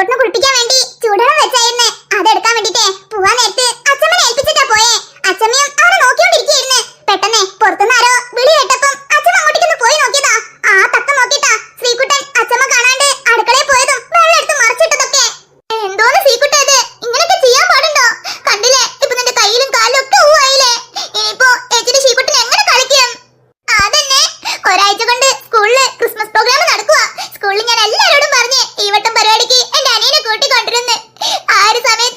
ಕಟ್ನ കണ്ടിരുന്നേ. ആ ഒരു സമയത്ത്